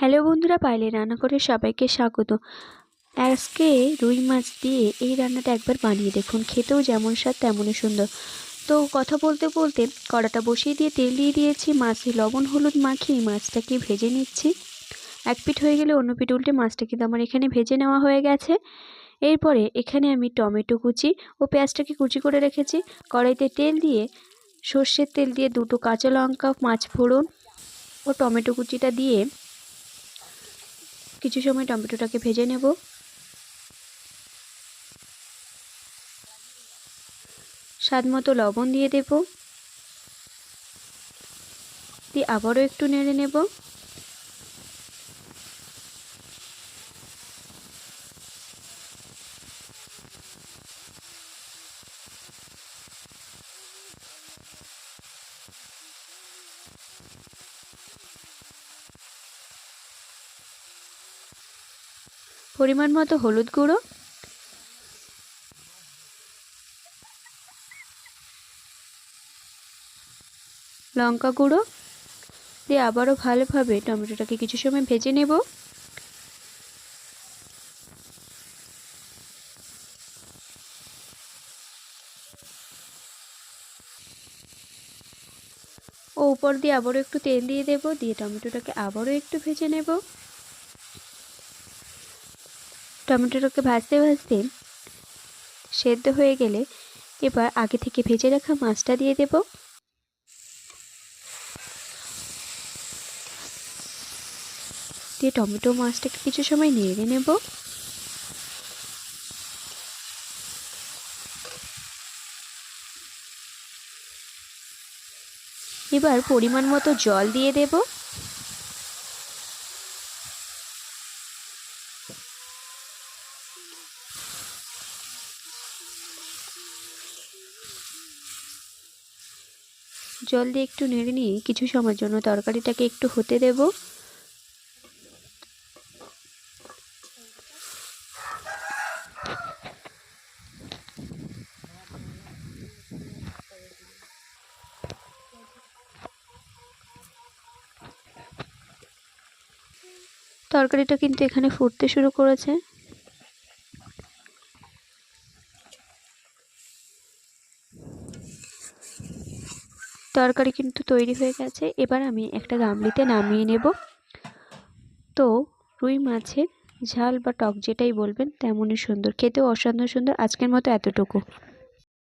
Hello বন্ধুরা, পাইলে রান্না করে সবাইকে স্বাগত। আজকে রুই মাছ দিয়ে এই রান্নাটা একবার বানিয়ে দেখুন। খেতেও যেমন স্বাদ, তেমনই সুন্দর। তো কথা বলতে বলতে কড়াটা বসিয়ে দিয়ে তেল দিয়ে দিয়েছি, মাছে লবণ, হলুদ মাখিয়ে মাছটাকে ভেজে নিচ্ছি। এক পিঠ হয়ে গেলে অন্য পিঠ উল্টে মাছটা কিন্তু আমার এখানে ভেজে নেওয়া হয়ে গেছে। এরপরে এখানে আমি টমেটো কুচি ও পেঁয়াজটাকে কুচি করে রেখেছি। কড়াইতে তেল দিয়ে, সর্ষের তেল দিয়ে দুটো কাঁচা লঙ্কা, মাছ ফোড়ন ও টমেটো কুচিটা দিয়ে কিছু সময় টমেটোটাকে ভেজে নেব। স্বাদ মতো লবণ দিয়ে দেব। দিয়ে আবারও একটু নেড়ে নেব। পরিমাণ মতো হলুদ গুঁড়ো। লঙ্কা গুঁড়ো। দিয়ে আবারও ভালোভাবে টমেটোটাকে কিছু সময় ভেজে নেব। ও উপর দিয়ে আবারও একটু তেল দিয়ে দেব। দিয়ে টমেটোটাকে আবারও একটু ভেজে নেব। টমেটোটাকে ভাজতে ভাজতে সেদ্ধ হয়ে গেলে এবার আগে থেকে ভেজে রাখা মাছটা দিয়ে দেব। দিয়ে টমেটো মাছটাকে কিছু সময় নেড়ে নেব। এবার পরিমাণ মতো জল দিয়ে দেবো। জল দিয়ে একটু নেড়ে নিয়ে কিছু সময়ের জন্য তরকারিটাকে একটু হতে দেব। তরকারিটা কিন্তু এখানে ফুটতে শুরু করেছে। তরকারি কিন্তু তৈরি হয়ে গেছে। এবার আমি একটা গামলিতে নামিয়ে নেব। তো রুই মাছের ঝাল বা টক যেটাই বলবেন, তেমনই সুন্দর। খেতেও অসাধারণ সুন্দর, আজকের মতো এতটুকু।